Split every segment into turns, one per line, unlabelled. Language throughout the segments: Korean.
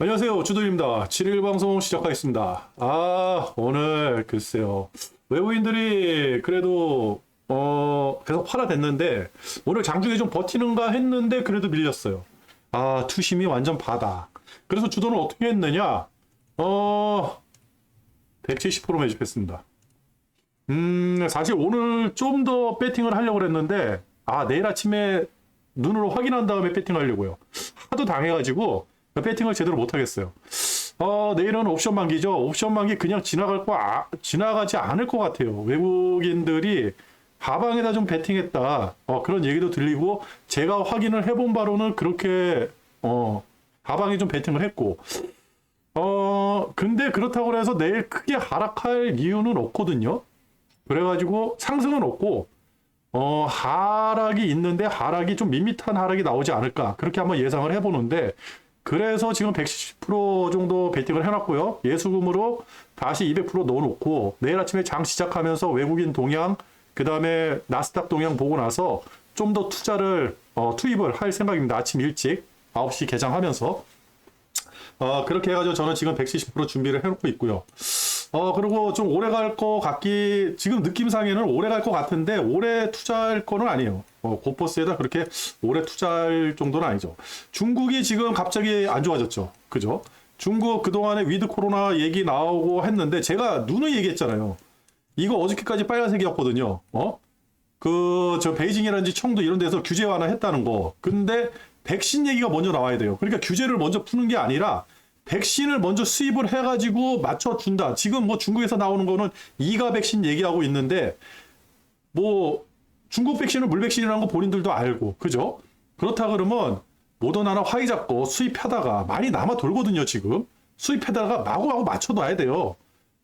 안녕하세요. 주도입니다. 7일 방송 시작하겠습니다. 아, 오늘 글쎄요. 외부인들이 그래도 어, 계속 팔아댔는데 오늘 장중에 좀 버티는가 했는데 그래도 밀렸어요. 아, 투심이 완전 바다. 그래서 주도는 어떻게 했느냐? 어, 170% 매집했습니다. 음, 사실 오늘 좀 더 배팅을 하려고 했는데, 아, 내일 아침에 눈으로 확인한 다음에 배팅하려고요. 하도 당해가지고, 배팅을 제대로 못하겠어요. 어, 내일은 옵션 만기죠. 옵션 만기 그냥 지나갈 거, 아, 지나가지 않을 것 같아요. 외국인들이 하방에다 좀 배팅했다. 어, 그런 얘기도 들리고, 제가 확인을 해본 바로는 그렇게, 어, 하방에 좀 배팅을 했고, 어, 근데 그렇다고 해서 내일 크게 하락할 이유는 없거든요. 그래가지고 상승은 없고, 어, 하락이 있는데 하락이 좀 밋밋한 하락이 나오지 않을까. 그렇게 한번 예상을 해보는데, 그래서 지금 110% 정도 베팅을 해놨고요. 예수금으로 다시 200% 넣어놓고, 내일 아침에 장 시작하면서 외국인 동향, 그 다음에 나스닥 동향 보고 나서 좀 더 투자를, 어, 투입을 할 생각입니다. 아침 일찍 9시 개장하면서. 어, 그렇게 해가지고 저는 지금 170% 준비를 해놓고 있고요. 어, 그리고 좀 오래 갈 것 같기, 지금 느낌상에는 오래 갈 것 같은데, 오래 투자할 거는 아니에요. 어, 고퍼스에다 그렇게 오래 투자할 정도는 아니죠. 중국이 지금 갑자기 안 좋아졌죠. 그죠? 중국 그동안에 위드 코로나 얘기 나오고 했는데, 제가 눈을 얘기했잖아요. 이거 어저께까지 빨간색이었거든요. 어? 그, 저 베이징이라든지 청도 이런 데서 규제 완화했다는 거. 근데 백신 얘기가 먼저 나와야 돼요. 그러니까 규제를 먼저 푸는 게 아니라 백신을 먼저 수입을 해가지고 맞춰준다. 지금 뭐 중국에서 나오는 거는 이가 백신 얘기하고 있는데 뭐 중국 백신은 물 백신이라는 거 본인들도 알고 그죠? 그렇다 그러면 모더나나 화이자 거 수입하다가 많이 남아 돌거든요 지금 수입하다가 마구마구 맞춰놔야 돼요.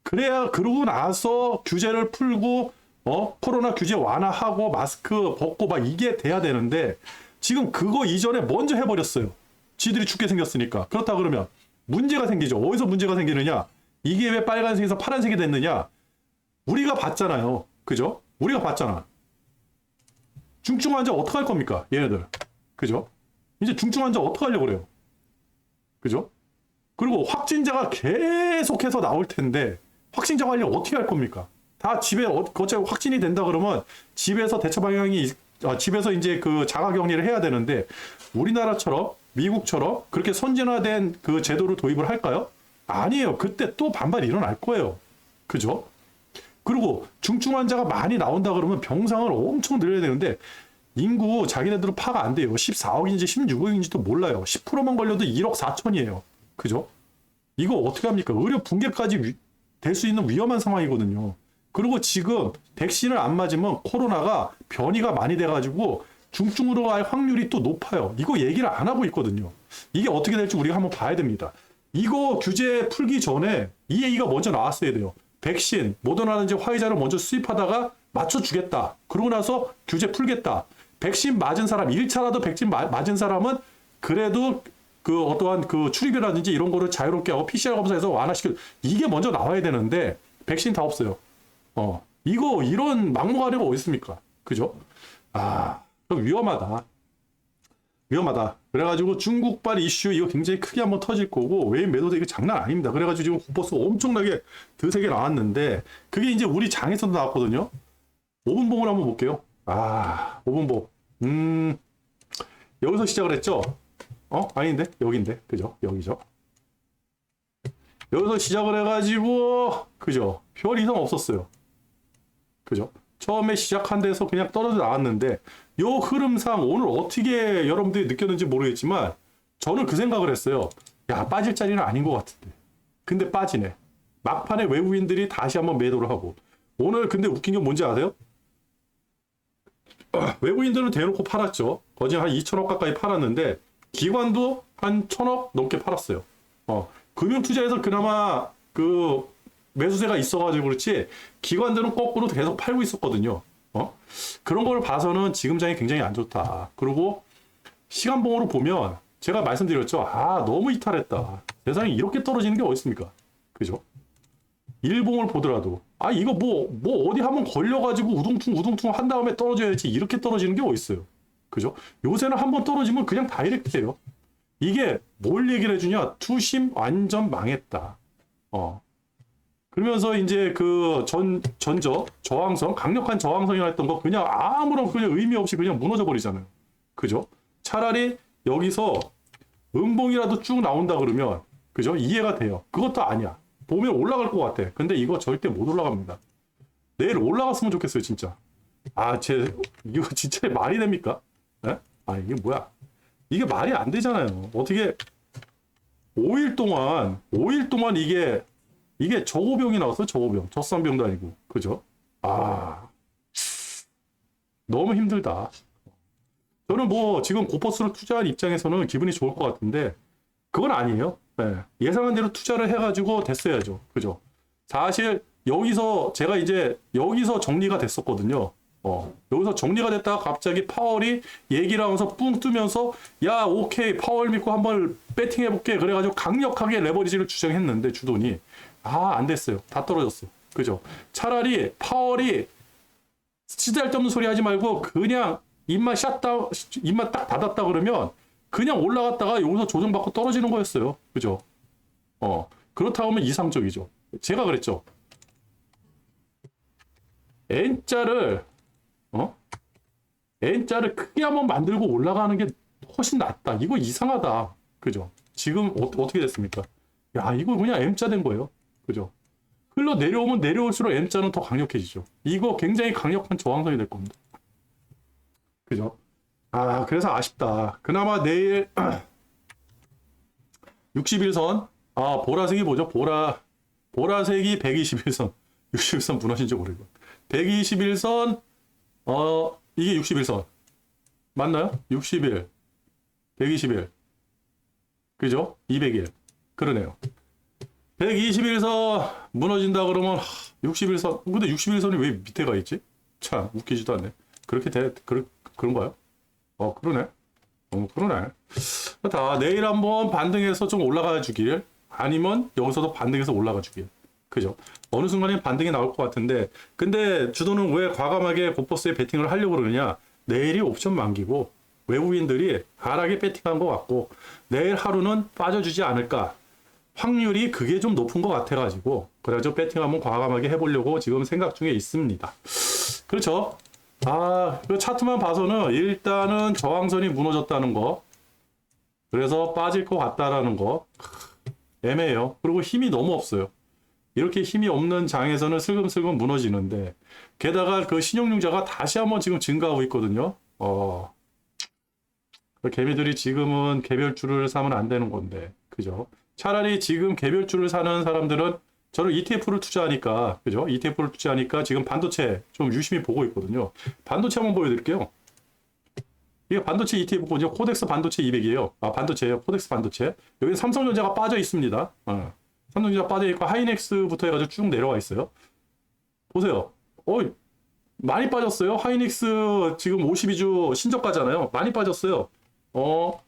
그래야 그러고 나서 규제를 풀고 어 코로나 규제 완화하고 마스크 벗고 막 이게 돼야 되는데 지금 그거 이전에 먼저 해버렸어요. 지들이 죽게 생겼으니까. 그렇다 그러면 문제가 생기죠. 어디서 문제가 생기느냐? 이게 왜 빨간색에서 파란색이 됐느냐? 우리가 봤잖아요. 그죠? 우리가 봤잖아. 중증 환자 어떻게 할 겁니까? 얘네들. 그죠? 이제 중증 환자 어떻게 하려고 그래요? 그죠? 그리고 확진자가 계속해서 나올 텐데 확진자 관리 어떻게 할 겁니까? 다 집에 어- 어차피 확진이 된다 그러면 집에서 대처 방향이 있- 아, 집에서 이제 그 자가 격리를 해야 되는데 우리나라처럼 미국처럼 그렇게 선진화된 그 제도를 도입을 할까요? 아니에요. 그때 또 반발이 일어날 거예요. 그죠? 그리고 중증 환자가 많이 나온다 그러면 병상을 엄청 늘려야 되는데 인구 자기네들은 파가 안 돼요. 14억인지 16억인지도 몰라요. 10%만 걸려도 1억 4천이에요. 그죠? 이거 어떻게 합니까? 의료 붕괴까지 될 수 있는 위험한 상황이거든요. 그리고 지금 백신을 안 맞으면 코로나가 변이가 많이 돼가지고 중증으로 갈 확률이 또 높아요. 이거 얘기를 안 하고 있거든요. 이게 어떻게 될지 우리가 한번 봐야 됩니다. 이거 규제 풀기 전에 이 얘기가 먼저 나왔어야 돼요. 백신, 모더나든지 화이자를 먼저 수입하다가 맞춰주겠다. 그러고 나서 규제 풀겠다. 백신 맞은 사람, 1차라도 백신 마- 맞은 사람은 그래도 그 어떠한 그 출입이라든지 이런 거를 자유롭게 하고 PCR 검사에서 완화시켜 이게 먼저 나와야 되는데 백신 다 없어요. 어 이거 이런 막무가내가 어디 있습니까? 그죠? 아좀 위험하다. 위험하다. 그래가지고 중국발 이슈 이거 굉장히 크게 한번 터질 거고 외인 매도도 이거 장난 아닙니다. 그래가지고 지금 고버스 엄청나게 드세게 나왔는데 그게 이제 우리 장에서도 나왔거든요. 5분봉을 한번 볼게요. 아 5분봉. 음 여기서 시작을 했죠. 어 아닌데 여기인데 그죠 여기죠. 여기서 시작을 해가지고 그죠 별 이상 없었어요. 그죠? 처음에 시작한 데서 그냥 떨어져 나왔는데 요 흐름상 오늘 어떻게 여러분들이 느꼈는지 모르겠지만 저는 그 생각을 했어요. 야 빠질 자리는 아닌 것 같은데. 근데 빠지네. 막판에 외국인들이 다시 한번 매도를 하고 오늘 근데 웃긴 게 뭔지 아세요? 외국인들은 대놓고 팔았죠. 거진 한 2천억 가까이 팔았는데 기관도 한 천억 넘게 팔았어요. 어, 금융 투자에서 그나마 그 매수세가 있어가지고 그렇지 기관들은 거꾸로 계속 팔고 있었거든요. 어? 그런 걸 봐서는 지금 장이 굉장히 안 좋다. 그리고 시간봉으로 보면 제가 말씀드렸죠. 아 너무 이탈했다. 세상에 이렇게 떨어지는 게 어디 있습니까? 그죠? 일봉을 보더라도 아 이거 뭐 뭐 어디 한번 걸려가지고 우둥퉁 우둥퉁 한 다음에 떨어져야지 이렇게 떨어지는 게 어디 있어요? 그죠? 요새는 한번 떨어지면 그냥 다이렉트예요. 이게 뭘 얘기를 해주냐? 투심 완전 망했다. 어. 그러면서 이제 그 전 전저 저항성 강력한 저항성이라 했던 거 그냥 아무런 그냥 의미 없이 그냥 무너져 버리잖아요. 그죠? 차라리 여기서 음봉이라도 쭉 나온다 그러면 그죠? 이해가 돼요. 그것도 아니야. 보면 올라갈 것 같아. 근데 이거 절대 못 올라갑니다. 내일 올라갔으면 좋겠어요, 진짜. 아, 제 이거 진짜 말이 됩니까? 예? 아, 이게 뭐야? 이게 말이 안 되잖아요. 어떻게 5일 동안 5일 동안 이게 이게 저고병이 나왔어, 저고병. 젖산병도 아니고. 그죠? 아. 너무 힘들다. 저는 뭐 지금 고퍼스를 투자한 입장에서는 기분이 좋을 것 같은데 그건 아니에요. 예. 예상한 대로 투자를 해가지고 됐어야죠. 그죠? 사실 여기서 제가 이제 여기서 정리가 됐었거든요. 어, 여기서 정리가 됐다가 갑자기 파월이 얘기를 하면서 뿡 뜨면서 야 오케이 파월 믿고 한번 배팅 해볼게 그래가지고 강력하게 레버리지를 주장했는데 주돈이 아 안 됐어요 다 떨어졌어 그죠 차라리 파월이 쓰잘데없는 소리 하지 말고 그냥 입만 샷다 입만 딱 닫았다 그러면 그냥 올라갔다가 여기서 조정받고 떨어지는 거였어요 그죠 어 그렇다 하면 이상적이죠 제가 그랬죠 N자를 어? N자를 크게 한번 만들고 올라가는 게 훨씬 낫다. 이거 이상하다. 그죠? 지금 어, 떻게 됐습니까? 야, 이거 그냥 M자 된 거예요. 그죠? 흘러 내려오면 내려올수록 M자는 더 강력해지죠. 이거 굉장히 강력한 저항선이 될 겁니다. 그죠? 아, 그래서 아쉽다. 그나마 내일 61선. 아, 보라색이 뭐죠? 보라, 보라색이 121선. 61선 무너진 지 오래고. 121선, 어, 이게 61선. 맞나요? 61, 121. 그죠? 201. 그러네요. 121선 무너진다 그러면 61선. 근데 61선이 왜 밑에 가 있지? 참 웃기지도 않네. 그렇게 돼 그런 그런가요? 어 그러네. 어 그러네. 다 내일 한번 반등해서 좀 올라가 주길 아니면 여기서도 반등해서 올라가 주길. 그죠? 어느 순간에 반등이 나올 것 같은데 근데 주도는 왜 과감하게 고퍼스에 베팅을 하려고 그러느냐 내일이 옵션 만기고 외국인들이 가락에 베팅한 것 같고 내일 하루는 빠져주지 않을까 확률이 그게 좀 높은 것 같아가지고 그래가지고 베팅 한번 과감하게 해보려고 지금 생각 중에 있습니다. 그렇죠? 아, 그 차트만 봐서는 일단은 저항선이 무너졌다는 거. 그래서 빠질 것 같다라는 거. 애매해요. 그리고 힘이 너무 없어요. 이렇게 힘이 없는 장에서는 슬금슬금 무너지는데 게다가 그 신용융자가 다시 한번 지금 증가하고 있거든요. 어. 그 개미들이 지금은 개별주를 사면 안 되는 건데, 그죠? 차라리 지금 개별주를 사는 사람들은 저는 ETF를 투자하니까, 그죠? ETF를 투자하니까 지금 반도체 좀 유심히 보고 있거든요. 반도체 한번 보여드릴게요. 이게 반도체 ETF거든요. 코덱스 반도체 200이에요. 아, 반도체예요. 코덱스 반도체. 여기 삼성전자가 빠져 있습니다. 어. 삼성전자 빠져 있고 하이닉스부터 해가지고 쭉 내려와 있어요. 보세요. 어 많이 빠졌어요. 하이닉스 지금 52주 신저가잖아요. 많이 빠졌어요. 어,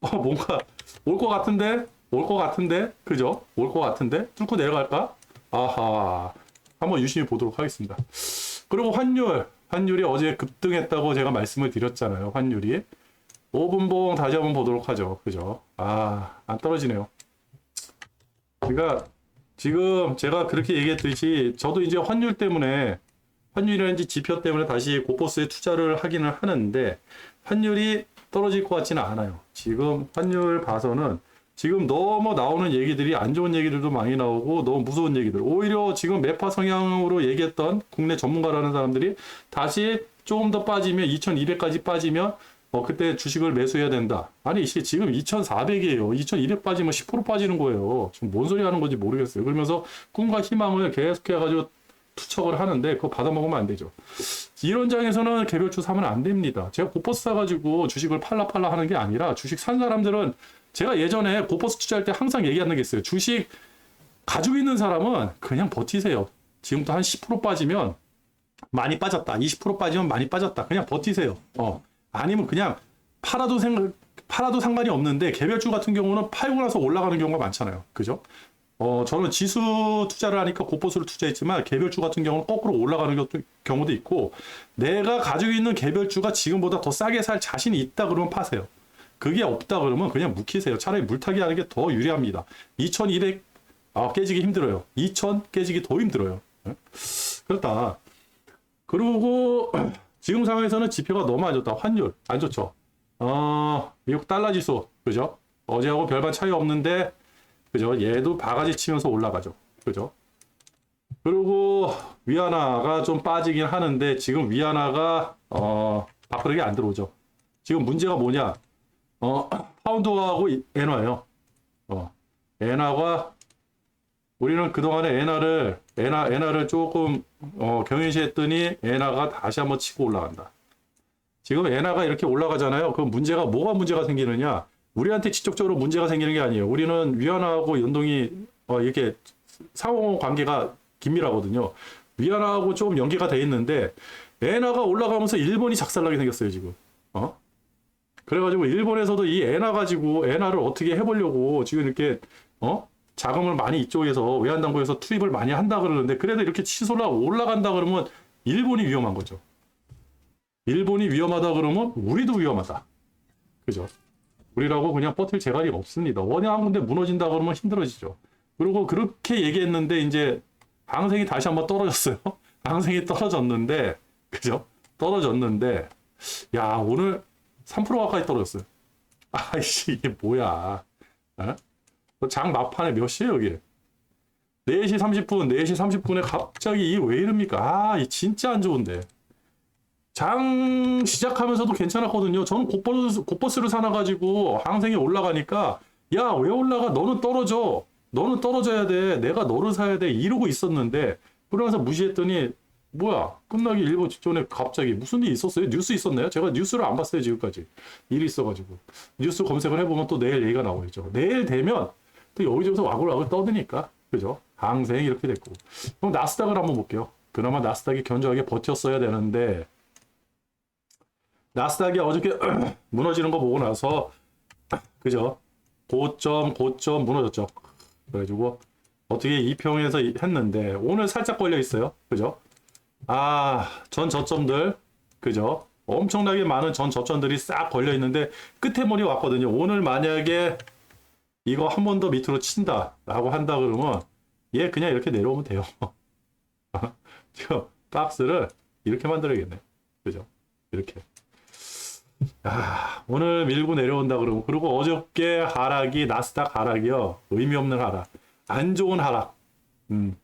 어 뭔가 올 것 같은데 올 것 같은데 그죠? 올 것 같은데 뚫고 내려갈까? 아하 한번 유심히 보도록 하겠습니다. 그리고 환율 환율이 어제 급등했다고 제가 말씀을 드렸잖아요. 환율이 5분봉 다시 한번 보도록 하죠. 그죠? 아 안 떨어지네요. 그러니까 지금 제가 그렇게 얘기했듯이 저도 이제 환율 때문에 환율이라든지 지표 때문에 다시 고포스에 투자를 하기는 하는데 환율이 떨어질 것 같지는 않아요. 지금 환율 봐서는 지금 너무 나오는 얘기들이 안 좋은 얘기들도 많이 나오고 너무 무서운 얘기들. 오히려 지금 매파 성향으로 얘기했던 국내 전문가라는 사람들이 다시 조금 더 빠지면 2200까지 빠지면 어, 그때 주식을 매수해야 된다. 아니, 이게 지금 2,400이에요. 2,200 빠지면 10% 빠지는 거예요. 지금 뭔 소리 하는 건지 모르겠어요. 그러면서 꿈과 희망을 계속해 가지고 투척을 하는데 그거 받아먹으면 안 되죠. 이런 장에서는 개별주 사면 안 됩니다. 제가 고퍼스 사가지고 주식을 팔라 팔라 하는 게 아니라 주식 산 사람들은 제가 예전에 고퍼스 투자할 때 항상 얘기하는 게 있어요. 주식 가지고 있는 사람은 그냥 버티세요. 지금부터 한10% 빠지면 많이 빠졌다. 20% 빠지면 많이 빠졌다. 그냥 버티세요. 어. 아니면 그냥 팔아도 생 팔아도 상관이 없는데 개별주 같은 경우는 팔고 나서 올라가는 경우가 많잖아요. 그죠? 어, 저는 지수 투자를 하니까 고포수를 투자했지만 개별주 같은 경우는 거꾸로 올라가는 것도, 경우도 있고 내가 가지고 있는 개별주가 지금보다 더 싸게 살 자신이 있다 그러면 파세요. 그게 없다 그러면 그냥 묵히세요. 차라리 물타기 하는 게 더 유리합니다. 2200 아, 깨지기 힘들어요. 2000 깨지기 더 힘들어요. 예? 그렇다. 그리고 지금 상황에서는 지표가 너무 안 좋다. 환율 안 좋죠. 어, 미국 달러 지수 그죠? 어제하고 별반 차이 없는데 그죠? 얘도 바가지 치면서 올라가죠. 그죠? 그리고 위안화가 좀 빠지긴 하는데 지금 위안화가 어, 밥그릇이 안 들어오죠. 지금 문제가 뭐냐? 어, 파운드하고 이- 엔화예요. 어, 엔화가 우리는 그동안에 엔화를 엔화 엔화를 조금 어, 경유시했더니 엔화가 다시 한번 치고 올라간다. 지금 엔화가 이렇게 올라가잖아요. 그 문제가 뭐가 문제가 생기느냐? 우리한테 직접적으로 문제가 생기는 게 아니에요. 우리는 위안화하고 연동이 어, 이렇게 상호 관계가 긴밀하거든요. 위안화하고 조금 연계가 돼 있는데 엔화가 올라가면서 일본이 작살나게 생겼어요 지금. 어? 그래가지고 일본에서도 이 엔화 가지고 엔화를 어떻게 해보려고 지금 이렇게 어 자금을 많이 이쪽에서 외환당국에서 투입을 많이 한다 그러는데 그래도 이렇게 치솟아 올라간다 그러면 일본이 위험한 거죠. 일본이 위험하다 그러면 우리도 위험하다. 그죠? 우리라고 그냥 버틸 재갈이 없습니다. 원양 한 군데 무너진다 그러면 힘들어지죠. 그리고 그렇게 얘기했는데 이제 방생이 다시 한번 떨어졌어요. 방생이 떨어졌는데 그죠? 떨어졌는데 야 오늘 3% 가까이 떨어졌어요. 아이씨 이게 뭐야? 어? 장 막판에 몇 시에요 여기? 4시 30분, 4시 30분에 갑자기 이게 왜 이럽니까? 아, 이 진짜 안 좋은데. 장 시작하면서도 괜찮았거든요. 저는 곧버스, 곧버스를 사놔가지고 항생이 올라가니까 야, 왜 올라가? 너는 떨어져. 너는 떨어져야 돼. 내가 너를 사야 돼. 이러고 있었는데 그러면서 무시했더니 뭐야? 끝나기 일보 직전에 갑자기 무슨 일이 있었어요? 뉴스 있었나요? 제가 뉴스를 안 봤어요, 지금까지. 일이 있어가지고. 뉴스 검색을 해보면 또 내일 얘기가 나오겠죠. 내일 되면 또 여기저기서 와글와글 떠드니까. 그죠? 항생이 이렇게 됐고. 그럼 나스닥을 한번 볼게요. 그나마 나스닥이 견조하게 버텼어야 되는데 나스닥이 어저께 무너지는 거 보고 나서 그죠? 고점 고점 무너졌죠. 그래가지고 어떻게 이평에서 했는데 오늘 살짝 걸려 있어요. 그죠? 아, 전 저점들 그죠? 엄청나게 많은 전 저점들이 싹 걸려 있는데 끝에 머리 왔거든요. 오늘 만약에 이거 한 번 더 밑으로 친다 라고 한다 그러면 얘 그냥 이렇게 내려오면 돼요. 저 박스를 이렇게 만들어야겠네. 그죠? 이렇게. 아, 오늘 밀고 내려온다 그러면 그리고 어저께 하락이 나스닥 하락이요. 의미 없는 하락. 안 좋은 하락. 음.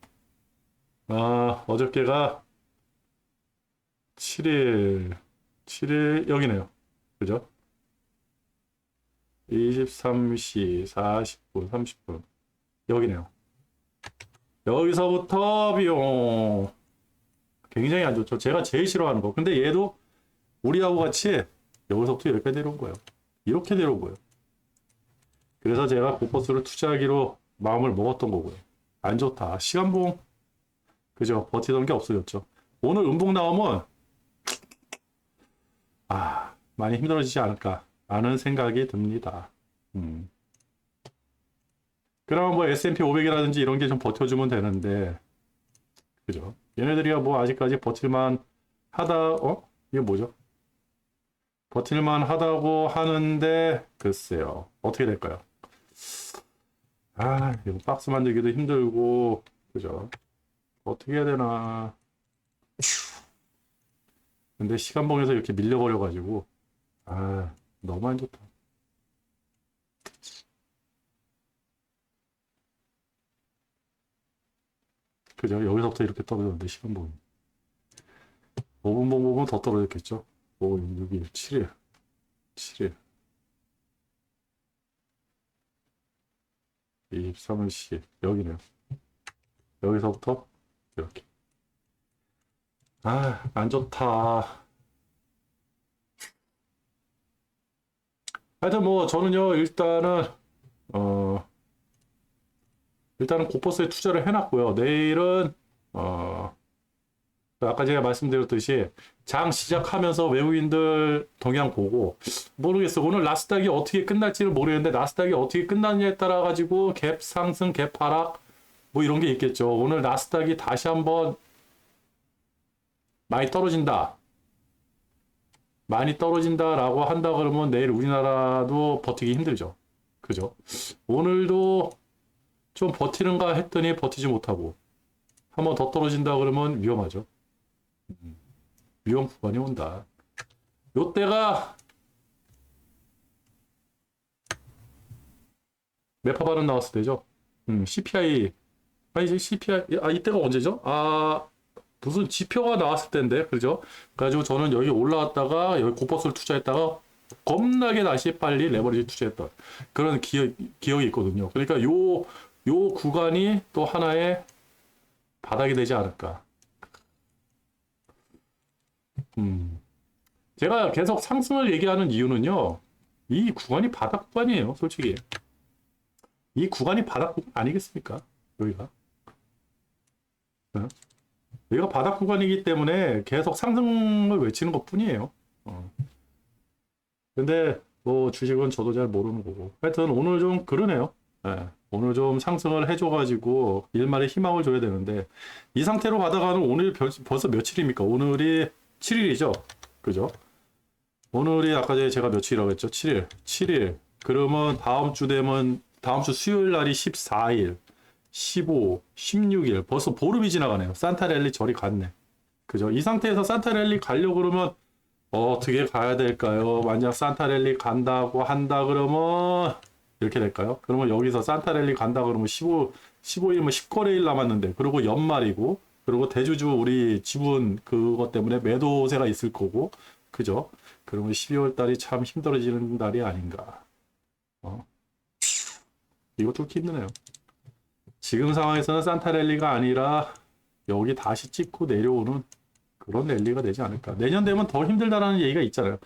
아, 어저께가 7일 7일 여기네요. 그죠? 23시 40분 30분 여기네요. 여기서부터 비용 굉장히 안 좋죠. 제가 제일 싫어하는 거. 근데 얘도 우리하고 같이 여기서부터 이렇게 내려온 거예요. 이렇게 내려온 거예요. 그래서 제가 고퍼스를 투자하기로 마음을 먹었던 거고요. 안 좋다. 시간봉 그죠? 버티던 게 없어졌죠. 오늘 음봉 나오면 아 많이 힘들어지지 않을까 라는 생각이 듭니다. 음. 그러면 뭐 S&P 500이라든지 이런 게 좀 버텨주면 되는데 그죠? 얘네들이야 뭐 아직까지 버틸만 하다 어? 이게 뭐죠? 버틸만 하다고 하는데 글쎄요 어떻게 될까요? 아 이거 박스 만들기도 힘들고 그죠? 어떻게 해야 되나 근데 시간봉에서 이렇게 밀려버려 가지고 아 너무 안 좋다 그죠? 여기서부터 이렇게 떨어졌는데 시간봉이 5분 봉 보면 더 떨어졌겠죠? 5, 6일, 7일 7일 23일 10일 여기네요 여기서부터 이렇게 아, 안 좋다. 하여튼 뭐 저는요 일단은 어 일단은 고퍼스에 투자를 해놨고요. 내일은 어 아까 제가 말씀드렸듯이 장 시작하면서 외국인들 동향 보고 모르겠어. 오늘 나스닥이 어떻게 끝날지를 모르겠는데 나스닥이 어떻게 끝났냐에 따라 가지고 갭 상승, 갭 하락 뭐 이런 게 있겠죠. 오늘 나스닥이 다시 한번 많이 떨어진다. 많이 떨어진다라고 한다 그러면 내일 우리나라도 버티기 힘들죠. 그죠? 오늘도 좀 버티는가 했더니 버티지 못하고 한 번 더 떨어진다 그러면 위험하죠. 음, 위험 구간이 온다. 요때가 메파 발음 나왔을 때죠. 음, CPI 아니 CPI 아 이때가 언제죠? 아 무슨 지표가 나왔을 때인데 그죠? 그래가지고 저는 여기 올라왔다가 여기 고버스를 투자했다가 겁나게 다시 빨리 레버리지 투자했던 그런 기억, 기억이 있거든요. 그러니까 요, 요 구간이 또 하나의 바닥이 되지 않을까. 음. 제가 계속 상승을 얘기하는 이유는요. 이 구간이 바닥 구간이에요, 솔직히. 이 구간이 바닥 구간 아니겠습니까? 여기가. 어? 여기가 바닥 구간이기 때문에 계속 상승을 외치는 것 뿐이에요. 어. 근데 뭐 주식은 저도 잘 모르는 거고. 하여튼 오늘 좀 그러네요. 예, 오늘 좀 상승을 해줘가지고 일말의 희망을 줘야 되는데 이 상태로 가다가는 오늘 벌, 벌써 며칠입니까? 오늘이 7일이죠. 그죠? 오늘이 아까 제가 며칠이라고 했죠? 7일. 7일. 그러면 다음 주 되면 다음 주 수요일 날이 14일, 15, 16일. 벌써 보름이 지나가네요. 산타랠리 절이 갔네. 그죠? 이 상태에서 산타랠리 가려고 그러면 어 떻게 가야 될까요? 만약 산타랠리 간다고 한다 그러면 이렇게 될까요? 그러면 여기서 산타랠리 간다 그러면 15, 15일이면 10거래일 남았는데 그리고 연말이고 그리고 대주주 우리 지분 그것 때문에 매도세가 있을 거고 그죠? 그러면 12월 달이 참 힘들어지는 달이 아닌가. 어? 이것도 힘드네요. 지금 상황에서는 산타랠리가 아니라 여기 다시 찍고 내려오는 그런 랠리가 되지 않을까. 내년 되면 더 힘들다라는 얘기가 있잖아요.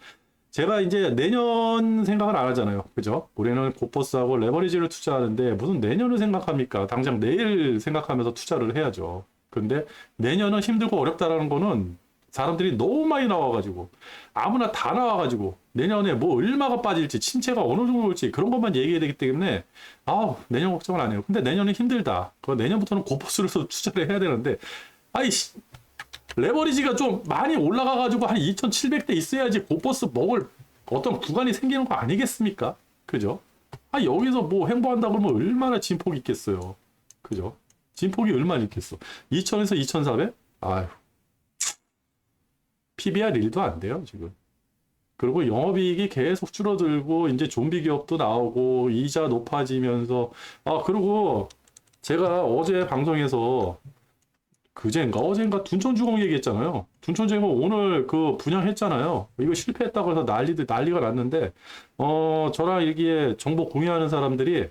제가 이제 내년 생각을 안 하잖아요. 그죠? 우리는 고퍼스하고 레버리지를 투자하는데 무슨 내년을 생각합니까? 당장 내일 생각하면서 투자를 해야죠. 근데 내년은 힘들고 어렵다라는 거는 사람들이 너무 많이 나와가지고 아무나 다 나와가지고 내년에 뭐 얼마가 빠질지 침체가 어느 정도 올지 그런 것만 얘기해야 되기 때문에 아우 내년 걱정을 안 해요. 근데 내년은 힘들다. 그 내년부터는 고퍼스를 서 투자를 해야 되는데 아이 씨, 레버리지가 좀 많이 올라가가지고 한 2,700대 있어야지 고버스 먹을 어떤 구간이 생기는 거 아니겠습니까? 그죠? 아, 여기서 뭐 행보한다 그러면 얼마나 진폭이 있겠어요. 그죠? 진폭이 얼마나 있겠어. 2,000에서 2,400? 아휴. PBR 1도 안 돼요, 지금. 그리고 영업이익이 계속 줄어들고, 이제 좀비 기업도 나오고, 이자 높아지면서, 아, 그리고 제가 어제 방송에서 그제인가 어제인가 둔촌주공 얘기했잖아요. 둔촌주공 오늘 그 분양했잖아요. 이거 실패했다고 해서 난리들 난리가 났는데 어 저랑 여기에 정보 공유하는 사람들이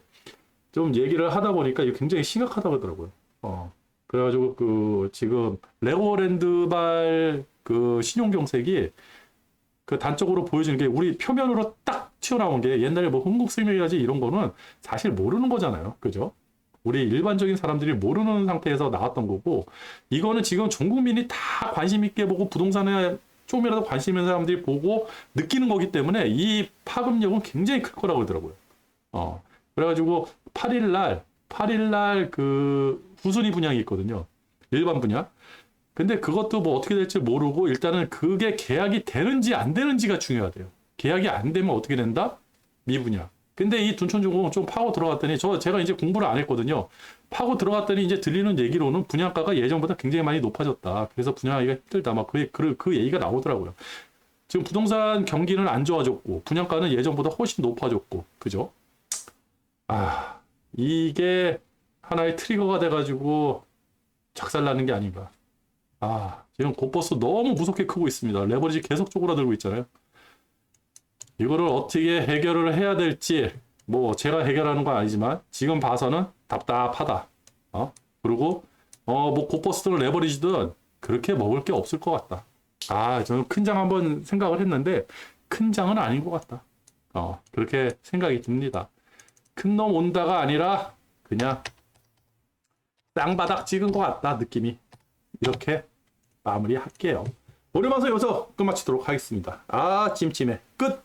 좀 얘기를 하다 보니까 굉장히 심각하다고 하더라고요. 어 그래가지고 그 지금 레고랜드발 그 신용경색이 그 단적으로 보여주는 게 우리 표면으로 딱 튀어나온 게 옛날에 뭐 흥국생명이라지 이런 거는 사실 모르는 거잖아요. 그죠? 우리 일반적인 사람들이 모르는 상태에서 나왔던 거고 이거는 지금 전 국민이 다 관심 있게 보고 부동산에 조금이라도 관심 있는 사람들이 보고 느끼는 거기 때문에 이 파급력은 굉장히 클 거라고 그러더라고요. 어. 그래가지고 8일 날 8일 날그 후순위 분양이 있거든요. 일반 분양. 근데 그것도 뭐 어떻게 될지 모르고 일단은 그게 계약이 되는지 안 되는지가 중요하대요. 계약이 안 되면 어떻게 된다? 미분양. 근데 이 둔촌중공은 좀 파고 들어갔더니 저 제가 이제 공부를 안 했거든요. 파고 들어갔더니 이제 들리는 얘기로는 분양가가 예전보다 굉장히 많이 높아졌다. 그래서 분양하기가 힘들다. 막 그, 그, 그 얘기가 나오더라고요. 지금 부동산 경기는 안 좋아졌고 분양가는 예전보다 훨씬 높아졌고 그죠? 아 이게 하나의 트리거가 돼가지고 작살나는 게 아닌가. 아 지금 고버스 너무 무섭게 크고 있습니다. 레버리지 계속 쪼그라들고 있잖아요. 이거를 어떻게 해결을 해야 될지 뭐 제가 해결하는 건 아니지만 지금 봐서는 답답하다. 어? 그리고 어 뭐 고퍼스든 레버리지든 그렇게 먹을 게 없을 것 같다. 아 저는 큰 장 한번 생각을 했는데 큰 장은 아닌 것 같다. 어 그렇게 생각이 듭니다. 큰 놈 온다가 아니라 그냥 땅바닥 찍은 것 같다 느낌이 이렇게 마무리할게요. 오늘 방송 여기서 끝마치도록 하겠습니다. 아 찜찜해 끝.